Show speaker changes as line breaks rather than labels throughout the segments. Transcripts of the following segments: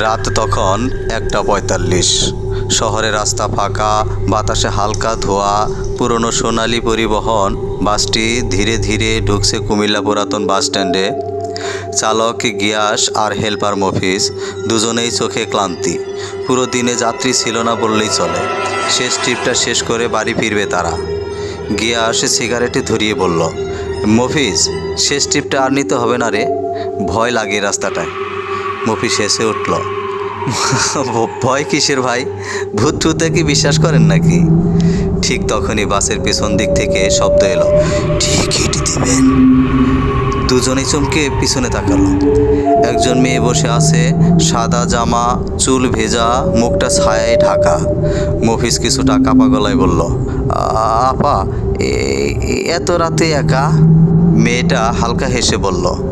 রাত তখন একটা পঁয়তাল্লিশ। শহরে রাস্তা ফাঁকা, বাতাসে হালকা ধোয়া, পুরনো সোনালী পরিবহন, বাসটি ধীরে ধীরে ঢুকছে কুমিল্লা পুরাতন বাস স্ট্যান্ডে। চালক, গিয়াস আর হেল্পার মফিস দুজনেই চোখে ক্লান্তি। পুরো দিনে যাত্রী ছিল না বললেই চলে। শেষ ট্রিপটা শেষ করে বাড়ি ফিরবে তারা। গিয়াস সিগারেটে ধরিয়ে বলল মফিস শেষ ট্রিপটা আর নিতে হবে না রে। ভয় লাগে রাস্তাটায়। মফিস হেসে উঠল। ভয় কিসের ভাই? ভূত টুতে কি বিশ্বাস করেন নাকি? ঠিক তখনই বাসের পেছন দিক থেকে শব্দ এলো। টিকিট দিবেন। দুজনে চমকে পিছনে তাকালো। একজন মেয়ে বসে আছে, সাদা জামা, চুল ভেজা, মুখটা ছায়ায় ঢাকা। মফিস কিছুটা কাপা গলায় বলল, আপা এত রাতে একা? মেয়েটা হালকা হেসে বলল "গি-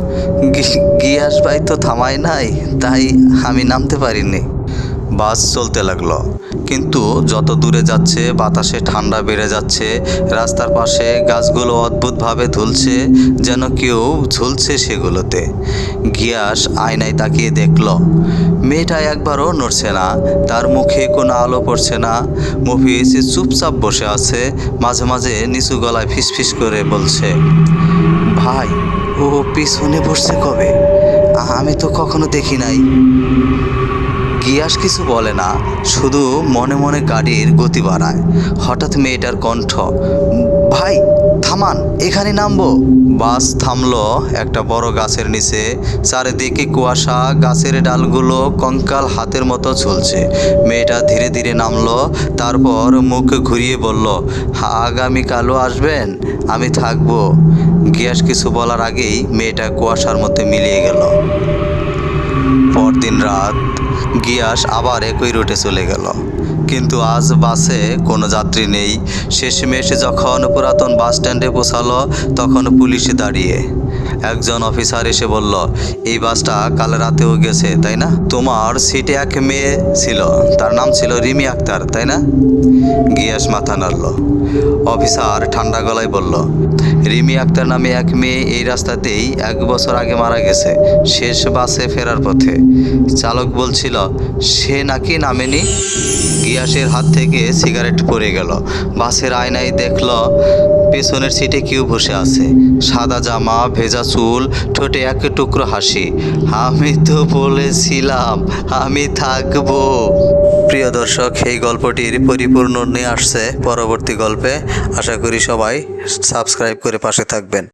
গিয়াস ভাই তো থামায় নাই, তাই আমি নামতে পারিনি। বাস চলতে লাগল। কিন্তু যত দূরে যাচ্ছে, বাতাসে ঠান্ডা বেড়ে যাচ্ছে, রাস্তার পাশে গাছগুলো অদ্ভুতভাবে ঝুলছে যেন কেউ ঝুলছে সেগুলোতে। গিয়াস আয়নায় তাকিয়ে দেখল, মেয়েটা একবারও নড়ছে না, তার মুখে কোনো আলো পড়ছে না। মফিস চুপচাপ বসে আছে, মাঝে মাঝে নিচু গলায় ফিসফিস করে বলছে ভাই ও পিছনে বসছে কবে? আমি তো কখনো দেখি নাই। গিয়াস কিছু বলে না শুধু মনে মনে গাড়ির গতি বাড়ায়। হঠাৎ মেয়েটার কণ্ঠ ভাই থামান এখানে নামবো? বাস থামলো একটা বড় গাছের নিচে। চারিদিকে কুয়াশা গাছের ডালগুলো কঙ্কাল হাতের মতো ঝুলছে মেয়েটা ধীরে ধীরে নামলো তারপর মুখ ঘুরিয়ে বলল "হা, আগামীকালও আসবেন? আমি থাকব। গিয়াস কিছু বলার আগেই মেয়েটা কুয়াশার মধ্যে মিলিয়ে গেল। পরদিন রাত গিয়াস আবার একই রুটে চলে গেল। কিন্তু আজ বাসে কোনো যাত্রী নেই। শেষমেশ যখন পুরাতন বাস স্ট্যান্ডে পৌঁছালো, তখন পুলিশ দাঁড়িয়ে একজন অফিসার এসে বলল, এই বাসটা কাল রাতেও গেছে, তাই না? তোমার সিটে এক মেয়ে ছিল, তার নাম ছিল রিমি আক্তার, তাই না? গিয়াস মাথা নাড়ল। অফিসার ঠান্ডা গলায় বলল, রিমি আক্তার নামে এক মেয়ে এই রাস্তাতেই এক বছর আগে মারা গেছে, শেষ বাসে ফেরার পথে। চালক বলছিল, সে নাকি নামেনি? গিয়াসের হাত থেকে সিগারেট পড়ে গেল। বাসের আয়নায় দেখল পেছনের সিটে কেউ বসে আছে। সাদা জামা, ভেজা চুল, ঠোঁটে এক টুকরো হাসি। আমি তো বলেছিলাম, আমি থাকব। প্রিয় দর্শক, এই গল্পটির পরিপূর্ণ নিয়ে আসছে পরবর্তী গল্পে। আশা করি সবাই সাবস্ক্রাইব করে পাশে থাকবেন।